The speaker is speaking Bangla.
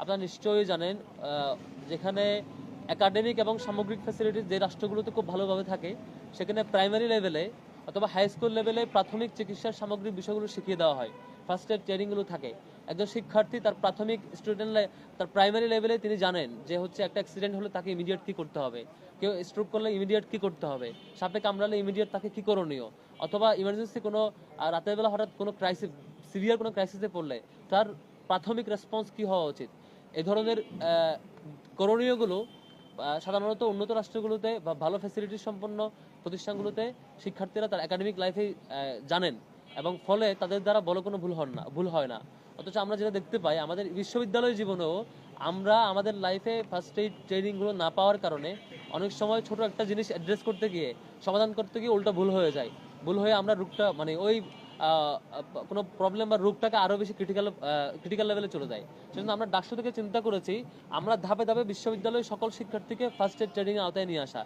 আপনারা নিশ্চয়ই জানেন যেখানে একাডেমিক এবং সামগ্রিক ফ্যাসিলিটিস যে রাষ্ট্রগুলোতে খুব ভালোভাবে থাকে, সেখানে প্রাইমারি লেভেলে অথবা হাই স্কুল লেভেলে প্রাথমিক চিকিৎসার সামগ্রিক বিষয়গুলো শিখিয়ে দেওয়া হয়। ফার্স্ট এড ট্রেনিংগুলো থাকে। একজন শিক্ষার্থী তার প্রাথমিক স্টুডেন্ট তার প্রাইমারি লেভেলে তিনি জানেন যে হচ্ছে একটা অ্যাক্সিডেন্ট হলে তাকে ইমিডিয়েট কি করতে হবে। কেউ স্ট্রোক করলে ইমিডিয়েট কী করতে হবে? সাপে কামড়ালে ইমিডিয়েট তাকে কী করণীয়? অথবা ইমার্জেন্সি কোনো রাতের বেলা হঠাৎ কোনো ক্রাইসিস সিভিয়ার কোনো ক্রাইসিসে পড়লে তার প্রাথমিক রেসপন্স কী হওয়া উচিত? এই ধরনের করণীয়গুলো সাধারণত উন্নত রাষ্ট্রগুলোতে বা ভালো ফ্যাসিলিটি সম্পন্ন প্রতিষ্ঠানগুলোতে শিক্ষার্থীরা তার একাডেমিক লাইফে জানেন এবং ফলে তাদের দ্বারা বড় কোনো ভুল হন না, ভুল হয় না। অথচ আমরা যেটা দেখতে পাই, আমাদের বিশ্ববিদ্যালয় জীবনেও আমরা আমাদের লাইফে ফার্স্ট এইড ট্রেনিংগুলো না পাওয়ার কারণে অনেক সময় ছোট একটা জিনিস অ্যাড্রেস করতে গিয়ে, সমাধান করতে গিয়ে উল্টা ভুল হয়ে যায়। ভুল হয়ে আমরা রোগটা মানে ওই কোনো প্রবলেম বা রোগটাকে আরও বেশি ক্রিটিক্যাল ক্রিটিক্যাল লেভেলে চলে যায়। সেজন্য আমরা ডাকসু থেকে চিন্তা করেছি, আমরা ধাপে ধাপে বিশ্ববিদ্যালয়ের সকল শিক্ষার্থীকে ফার্স্ট এড ট্রেনিং আওতায় নিয়ে আসা।